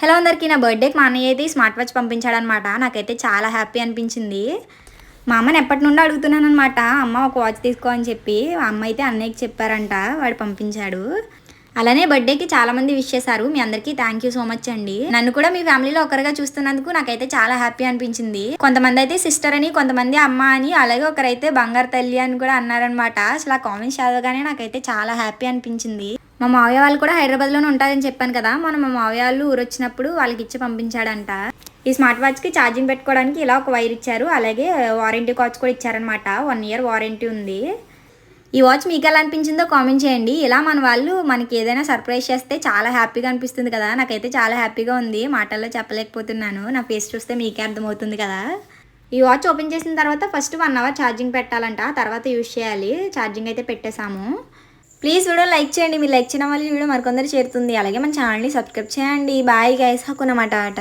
Hello అందరికీ నా బర్త్డేకి మా అన్నయ్య అయితే స్మార్ట్ వాచ్ పంపించాడనమాట. నాకైతే చాలా హ్యాపీ అనిపించింది. మా అమ్మని ఎప్పటి నుండి అడుగుతున్నాను అనమాట అమ్మ ఒక వాచ్ తీసుకో అని చెప్పి. అమ్మ అయితే అన్నయ్యకి చెప్పారంట వాడు పంపించాడు. అలానే బర్త్డేకి చాలా మంది విష్ చేశారు. మీ అందరికీ థ్యాంక్ యూ సో మచ్ అండి. నన్ను కూడా మీ ఫ్యామిలీలో ఒకరిగా చూస్తున్నందుకు నాకైతే చాలా హ్యాపీ అనిపించింది. కొంతమంది అయితే సిస్టర్ అని కొంతమంది అమ్మ అని అలాగే ఒకరైతే బంగారు తల్లి అని కూడా అన్నారనమాట అసలు ఆ కామెంట్స్ చదవగానే నాకైతే చాలా హ్యాపీ అనిపించింది. మా మావయ్య వాళ్ళు కూడా హైదరాబాద్లోనే ఉంటారని చెప్పాను కదా మన మా మావయ్య వాళ్ళు ఊరు వచ్చినప్పుడు వాళ్ళకి ఇచ్చి పంపించాడంట. ఈ స్మార్ట్ వాచ్కి ఛార్జింగ్ పెట్టుకోవడానికి ఇలా ఒక వైర్ ఇచ్చారు అలాగే వారంటీ కార్డ్స్ కూడా ఇచ్చారనమాట వన్ ఇయర్ వారంటీ ఉంది. ఈ వాచ్ మీకు ఎలా అనిపించిందో కామెంట్ చేయండి. ఇలా మన వాళ్ళు మనకి ఏదైనా సర్ప్రైజ్ చేస్తే చాలా హ్యాపీగా అనిపిస్తుంది కదా. నాకైతే చాలా హ్యాపీగా ఉంది. మాటల్లో చెప్పలేకపోతున్నాను. నా ఫేస్ చూస్తే మీకే అర్థమవుతుంది కదా. ఈ వాచ్ ఓపెన్ చేసిన తర్వాత ఫస్ట్ వన్ అవర్ ఛార్జింగ్ పెట్టాలంట. తర్వాత యూజ్ చేయాలి. ఛార్జింగ్ అయితే పెట్టేశాము. ప్లీజ్ వీడియో లైక్ చేయండి. మీరు లైక్ చేయడం వల్ల వీడియో మరికొందరు చేరుతుంది. అలాగే మన ఛానల్ని సబ్స్క్రైబ్ చేయండి. Bye guys. హక్కునమాట ఆట.